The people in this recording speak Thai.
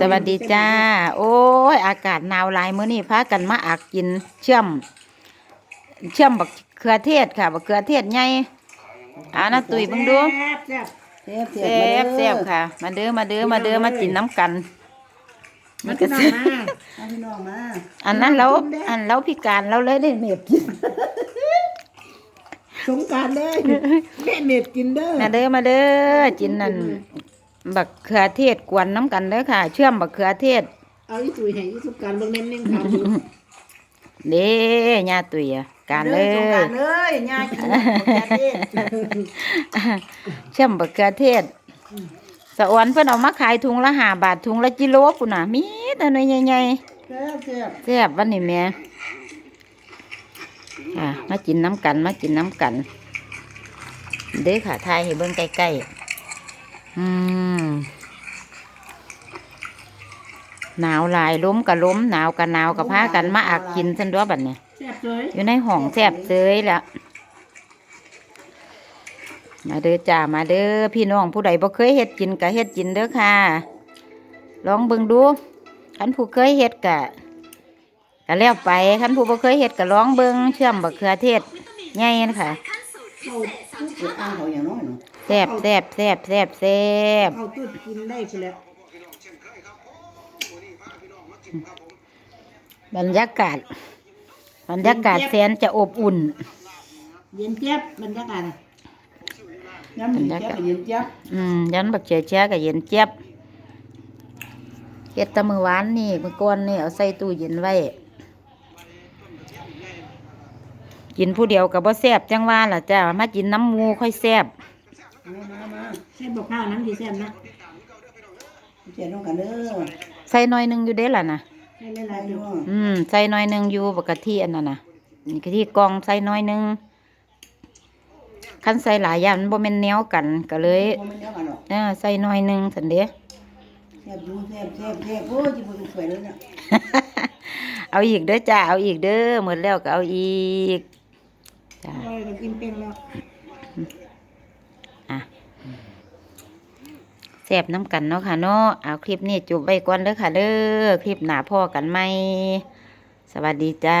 สวัสดีจ้า โอ้ย อากาศหนาวหลายมื้อนี้พากันมาอักกินเชื่อม เชื่อมบักเขือเทศค่ะบักเขือเทศใหญ่เอานะตุยเบิ่งดูแซ่บแซ่บแซ่บแซ่บค่ะ มาเด้อมาเด้อมาเด้อมากินน้ำกันมานี่ก็พี่น้อสิงมามาพี่น้องมาอันนั้นเราอันเราพิการเราเลยได้เม็ดกินสงกรารเลยแม่เม็ดกินเด้อมาเด้อมาเด้อกินนั่น บักเขือเทศกวนน้ำกันเด้อค่ะ เชื่อมบักเขือเทศ เอาอีตุยให้อีสงกรารเบิ่งเน้นๆถามดูเด้ย่าตุยอะการเลสงกยรารเลยย่ากินบักเขือเทศเชื่อมบักเขือเทศสะอวนเพิ่นเอามาขายถุงละห้าบาทถุงละกิโลปุ่นน่ะมีแต่หน่วยใหญ่แซ่บแซ่บๆแซ่บวันนี้แม่อะมากินน้ำกันมากินน้ำกัน เด้อค่ะทายให้เบิ่งใกล้ๆอืม หนาวหลายล้มกับล้มหนาวกับหนาวกับพากันมาอักกินซันด้วยบัดเนี่ยแซ่บเลยอยู่ในห้องแซบเซยแล้วมาเด้อจ้ามาเด้อพี่น้องผู้ใดบ่เคยเฮ็ดกินก็เฮ็ดกินเด้อค่ะ ลองเบิ่งดูคันผู้เคยเฮ็ดก็ก็แล้วไปคันผู้บ่เคยเฮ็ดก็ลองเบิ่งเชื่อมบักเขือเทศใหญ่นะคะเขาตุ๊ดเปิดอ่างเขาอย่างน้อยเนาะแซ่บแซ่บแซ่บแซ่บแซ่บเขาตุ๊ดกินได้ไปแล้ว บรรยากาศ บรรยากาศแสนจะอบอุ่น เย็นเจี๊ยบบรรยากาศย้ำเย็นเจี๊ยบกับเย็นเจี๊ยบอืมยันบักเจียเจียกับเย็นเจี๊ยบเฮ็ดแตะมือหวานนี่มือก้อนนี่เอาใส่ตู้เย็นไว้กินผู้เดียวกับบ่แซ่บจังว่าล่ะจ้ามากินน้ำหมูค่อยแซ่บมามามาแซ่บบอกข้าวน้ำดีแซ่บนะ เจ็ดน้องกันเด้อใส่หน่อยหนึงอยู่เด้ล่ะนะให้หลายๆอยู่อืมใส่หน่อยหนึงอยู่บักกะทิอันนั้นน่ะนี่กะทิกล่องใส่หน่อยหนึงคันใส่หลายอย่างมันบ่แม่นแนวกันก็เลยบ่แม่นเดียวกันหรอกเออใส่หน่อยหนึงซั่นเด้ แซ่บอยู่แซ่บแซ่บแซ่บโอ้ยจิบ่สวยเลยเนี่ยเอาอีกเด้อจ้าเอาอีกเด้อหมดแล้วก็เอาอีกจ้าอร่อยก็กินเป็นแล้ว อะ แซบน้ำกันเนาะค่ะเนาะเอาคลิปนี้จบไว้ก่อนเด้อค่ะเด้อคลิปหน้าพ่อกันไหมสวัสดีจ้า